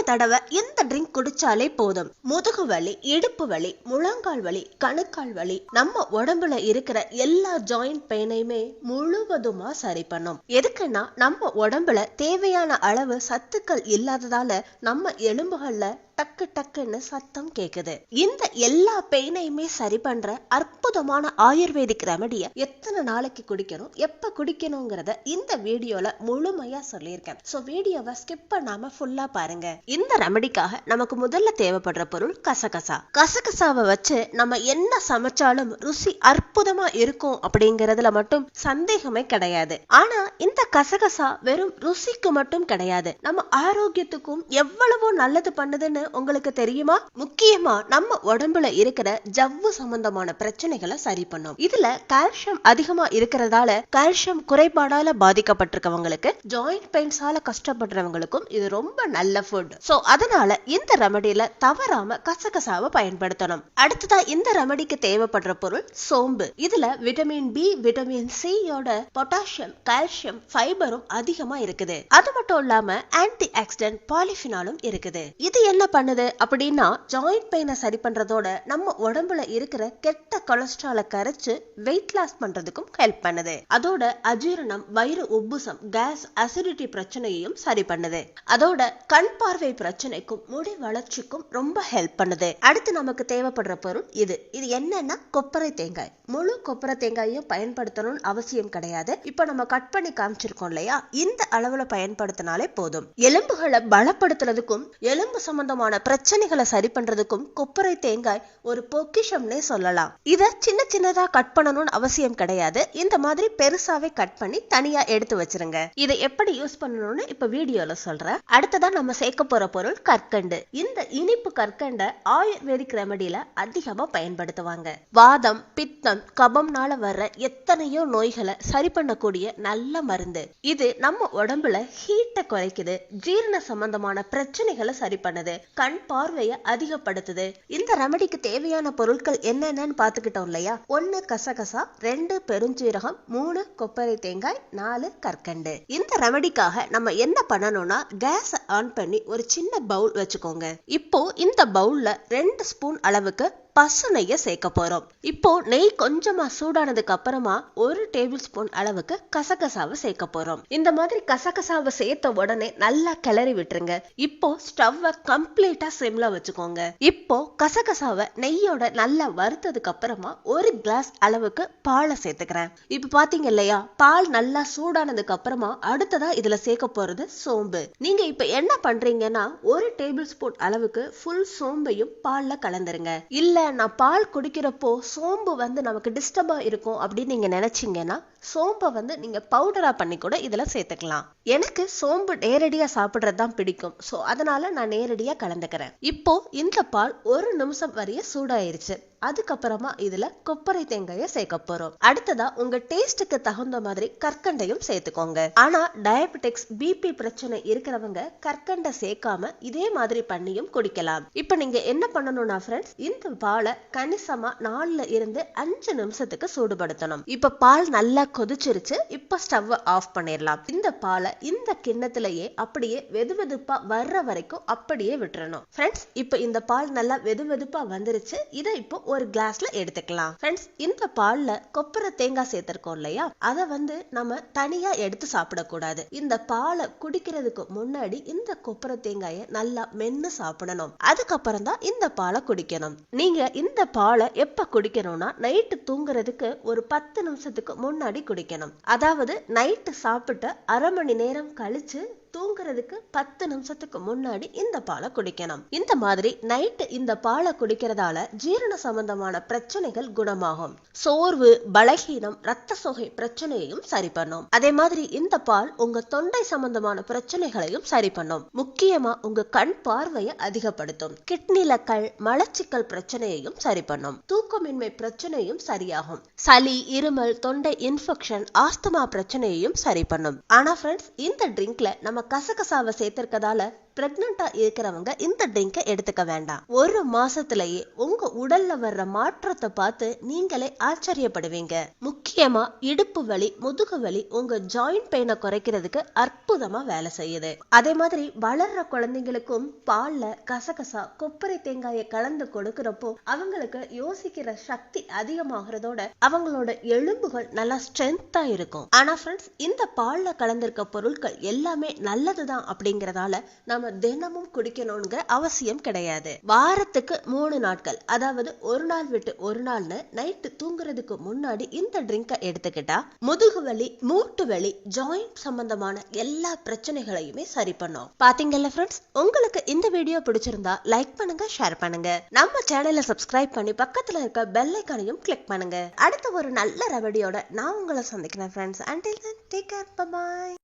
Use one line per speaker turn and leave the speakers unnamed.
மூணு தடவை இந்த ட்ரிங்க் குடிச்சாலே போதும். முதுகு வலி இடுப்பு வலி முழங்கால் வலி கணுக்கால் வலி நம்ம உடம்புல இருக்கிற எல்லா ஜாயிண்ட் பெயினையுமே முழுவதுமா சரி பண்ணும். எதுக்குன்னா நம்ம உடம்புல தேவையான அளவு சத்துக்கள் இல்லாததால நம்ம எலும்புகள்ல டக்கு டக்குன்னு சத்தம் கேக்குது. இந்த எல்லா பெயினையுமே சரி பண்ற அற்புதமான ஆயுர்வேதிக் ரெமடிய எத்தனை நாளைக்கு குடிக்கணும் எப்ப குடிக்கணுங்கிறத இந்த வீடியோல முழுமையா சொல்லியிருக்கேன். சோ வீடியோவை ஸ்கிப் பண்ணாம ஃபுல்லா பாருங்க. இந்த ரெமடிக்காக நமக்கு முதல்ல தேவைப்படுற பொருள் கசகசா. கசகசாவை வச்சு நம்ம என்ன சமைச்சாலும் ருசி அற்புதமா இருக்கும் அப்படிங்கறதுல மட்டும் சந்தேகமே கிடையாது. ஆனா இந்த கசகசா வெறும் ருசிக்கு மட்டும் கிடையாது. நம்ம ஆரோக்கியத்துக்கும் எவ்வளவோ நல்லது பண்ணுதுன்னு உங்களுக்கு தெரியுமா? முக்கியமா நம்ம உடம்புல இருக்கிற ஜவ்வு சம்பந்தமான பிரச்சனைகளை சரி பண்ணும். இதுல கால்சியம் அதிகமா இருக்கிறதால கால்சியம் குறைபாடால பாதிக்கப்பட்டிருக்கவங்களுக்கு ஜாயிண்ட் பெயின்ஸால கஷ்டப்படுறவங்களுக்கும் இது ரொம்ப நல்ல ஃபுட் சோ அதனால இந்த ரெமடியில தவறாம கசகசாவை பயன்படுத்தணும். அடுத்ததா இந்த ரெமடிக்கு தேவைப்படுற பொருள் சோம்பு. இதுல விட்டமின் பி விட்டமின் சியோட பொட்டாசியம் கால்சியம் ஃபைபரும் அதிகமா இருக்குது. அது மட்டும் இல்லாம ஆன்டி ஆக்சிடென்ட் பாலிஃபினாலும் இருக்குது. இது என்ன பண்ணுது அப்படின்னா ஜாயிண்ட் பெயினை சரி பண்றதோட நம்ம உடம்புல இருக்கிற கெட்ட கொலஸ்ட்ராலை கரைச்சு வெயிட் லாஸ் பண்றதுக்கும் ஹெல்ப் பண்ணுது. அதோட அஜீரணம் வயிறு உப்புசம் கேஸ் அசிடிட்டி பிரச்சனையையும் சரி பண்ணுது. அதோட கண் பார்வை பிரச்சனைக்கும் முடி வளர்ச்சிக்கும் ரொம்ப ஹெல்ப் பண்ணுது. அடுத்து நமக்கு தேவைப்படுற பொருள் இது. இது என்னன்னா கொப்பரை தேங்காய். முழு கொப்பரை தேங்காயையும் பயன்படுத்தணும்னு அவசியம் கிடையாது. இப்போ நம்ம கட் பண்ணி காமிச்சிருக்கோம் இல்லையா? இந்த அளவுல பயன்படுத்தினாலே போதும். எலும்புகளை பலப்படுத்துறதுக்கும் எலும்பு சம்பந்தமான பிரச்சனைகளை சரி பண்றதுக்கும் கொப்பரை தேங்காய் ஒரு பொக்கிஷம்னே சொல்லலாம். இத சின்ன சின்னதா கட் பண்ணணும்னு அவசியம் கிடையாது. இந்த மாதிரி பெருசாவே கட் பண்ணி தனியா எடுத்து வச்சிருங்க. இதை எப்படி யூஸ் பண்ணணும்னு இப்ப வீடியோல சொல்றேன். அடுத்ததா நம்ம சேர்க்க போற பொருள் கற்கண்டு. இந்த இனிப்பு கற்கண்ட ஆயுர்வேதிக் ரெமடியில அதிகமா பயன்படுத்துவாங்க. வாதம் பித்தம் கபம்னால வர்ற எத்தனையோ நோய்களை சரி பண்ணக்கூடிய நல்ல மருந்து. இது நம்ம உடம்புல ஹீட்டை குறைக்குது ஜீரண சம்பந்தமான பிரச்சனைகளை சரி பண்ணுது கண் பார்வையை அதிகப்படுத்துது. இந்த ரெமடிக்கு தேவையான பொருட்கள் என்னென்னு பாத்துக்கிட்டோம் இல்லையா? ஒன்னு கசகசா ரெண்டு பெருஞ்சீரகம் மூணு கொப்பரை தேங்காய் நாலு கற்கண்டு. இந்த ரெமடிக்காக நம்ம என்ன பண்ணணும்னா கேஸ் ஆன் பண்ணி ஒரு சின்ன பவுல் வச்சுக்கோங்க. இப்போ இந்த பவுல்ல ரெண்டு ஸ்பூன் அளவுக்கு பசு நெய்யை சேர்க்க போகிறோம் இப்போ நெய் கொஞ்சமாக சூடானதுக்கு அப்புறமா ஒரு டேபிள் ஸ்பூன் அளவுக்கு கசகசாவை சேர்க்க போகிறோம் இந்த மாதிரி கசகசாவை சேர்த்த உடனே நல்லா கிளறி விட்டுருங்க. இப்போ ஸ்டவ்வை கம்ப்ளீட்டாக சிம்ல வச்சுக்கோங்க. இப்போ கசகசாவை நெய்யோட நல்லா வறுத்ததுக்கு அப்புறமா ஒரு கிளாஸ் அளவுக்கு பாலை சேர்த்துக்கிறேன். இப்போ பார்த்தீங்க இல்லையா? பால் நல்லா சூடானதுக்கு அப்புறமா அடுத்ததா இதில் சேர்க்க போகிறது சோம்பு. நீங்கள் இப்போ என்ன பண்ணுறீங்கன்னா ஒரு டேபிள் ஸ்பூன் அளவுக்கு ஃபுல் சோம்பையும் பாலில் கலந்துருங்க. இல்லை நான் பால் குடிக்கிறப்போ சோம்பு வந்து நமக்கு டிஸ்டர்பாக இருக்கும் அப்படின்னு நீங்கள் நினச்சிங்கன்னா சோம்பை வந்து நீங்கள் பவுடராக பண்ணி கூட இதில் சேர்த்துக்கலாம். எனக்கு சோம்பு நேரடியாக சாப்பிட்றது தான் பிடிக்கும். ஸோ அதனால் நான் நேரடியாக கலந்துக்கிறேன். இப்போ இந்த பால் ஒரு நிமிஷம் வரைய சூடாயிருச்சு. அதுக்கப்புறமா இதுல கொப்பரை தேங்காயை சேர்க்க போறோம். அடுத்ததா உங்க டேஸ்டுக்கு தகுந்த மாதிரி கற்கண்டையும் சேர்த்துக்கோங்க. ஆனா டயபெட்டிக்ஸ் பிபி பிரச்சனை இருக்கிறவங்க கற்கண்டை சேர்க்காம இதே மாதிரி பண்ணியும் குடிக்கலாம். இப்ப நீங்க என்ன பண்ணணும்னா ஃப்ரெண்ட்ஸ் இந்த பாலை கணிசமா நாலுல இருந்து அஞ்சு நிமிஷத்துக்கு சூடுபடுத்தணும். இப்ப பால் நல்லா கொதிச்சிருச்சு இப்ப ஸ்டவ் ஆஃப் பண்ணிடலாம் இந்த பாலை இந்த கிண்ணத்திலேயே அப்படியே வெது வெதுப்பா வர்ற வரைக்கும் அப்படியே விட்டுறணும். ஃப்ரெண்ட்ஸ் இப்ப இந்த பால் நல்லா வெது வெதுப்பா வந்துருச்சு இதை இப்போ ஒரு கிளாஸ்ல எடுத்துக்கலாம். ஃப்ரெண்ட்ஸ் இந்த பால்ல கொப்பரை தேங்காய் சேர்த்திருக்கோம் இல்லையா? அதை வந்து நம்ம தனியா எடுத்து சாப்பிடக்கூடாது. இந்த பாலை குடிக்கிறதுக்கு முன்னாடி இந்த கொப்பரை தேங்காயை நல்லா மென்னு சாப்பிடணும். அதுக்கப்புறம் தான் இந்த பாலை குடிக்கணும். நீங்க இந்த பாலை எப்ப குடிக்கணும்னா நைட்டு தூங்குறதுக்கு ஒரு பத்து நிமிஷத்துக்கு முன்னாடி குடிக்கணும். அதாவது நைட்டு சாப்பிட்டு அரை மணி நேரம் கழிச்சு தூங்குறதுக்கு பத்து நிமிஷத்துக்கு முன்னாடி இந்த பாலை குடிக்கணும். இந்த மாதிரி நைட்டு இந்த பாலை குடிக்கிறதால ஜீரண சம்பந்தமான பிரச்சனைகள் குணமாகும். சோர்வு பலகீனம் ரத்த சோகை பிரச்சனையையும் சரி பண்ணும். அதே மாதிரி இந்த பால் உங்க தொண்டை சம்பந்தமான பிரச்சனைகளையும் சரி பண்ணும். முக்கியமா உங்க கண் பார்வையை அதிகப்படுத்தும். கிட்னில கல் மலச்சிக்கல் பிரச்சனையையும் சரி பண்ணும். தூக்கமின்மை பிரச்சனையும் சரியாகும். சளி இருமல் தொண்டை இன்ஃபெக்ஷன் ஆஸ்துமா பிரச்சனையையும் சரி பண்ணும். ஆனா ஃப்ரெண்ட்ஸ் இந்த ட்ரிங்க்ல நம்ம கசகசாவை சேர்த்துருக்கதால பிரெக்னண்டா இருக்கிறவங்க இந்த ட்ரிங்கை எடுத்துக்க வேண்டாம். ஒரு மாசத்திலேயே உங்க உடல்ல வர்ற மாற்றத்தை பார்த்து நீங்களே ஆச்சரியப்படுவீங்க. முக்கியமா இடுப்பு வலி முதுகு வலி உங்க ஜாயிண்ட் பெயினை குறைக்கிறதுக்கு அற்புதமா வேலை செய்யுது. அதே மாதிரி வளர்ற குழந்தைங்களுக்கும் பால்ல கசகசா கொப்பரை தேங்காயை கலந்து கொடுக்கறப்போ அவங்களுக்கு யோசிக்கிற சக்தி அதிகமாகறதோட அவங்களோட எலும்புகள் நல்லா ஸ்ட்ரென்த்தா இருக்கும். ஆனா ஃப்ரெண்ட்ஸ் இந்த பால்ல கலந்திருக்க பொருட்கள் எல்லாமே நல்லதுதான் அப்படிங்கறதால நம்ம தினமும் குடிக்கணும்ங்க அவசியம் கிடையாது. வாரத்துக்கு மூணு நாட்கள் அதாவது ஒரு நாள் விட்டு ஒரு நாள்னு நைட்டு தூங்குறதுக்கு முன்னாடி இந்த ட்ரிங்கை எடுத்துக்கிட்டா முதுகு வலி மூட்டு வலி ஜாயிண்ட் சம்பந்தமான எல்லா பிரச்சனைகளையுமே சரி பண்ணும். பாத்தீங்கல்ல ஃப்ரெண்ட்ஸ் உங்களுக்கு இந்த வீடியோ பிடிச்சிருந்தா லைக் பண்ணுங்க ஷேர் பண்ணுங்க. நம்ம சேனலை சப்ஸ்கிரைப் பண்ணி பக்கத்துல இருக்க பெல் ஐக்கானையும் கிளிக் பண்ணுங்க. அடுத்த ஒரு நல்ல ரெவடியோட நான் உங்களை சந்திக்கிறேன் friends until take care bye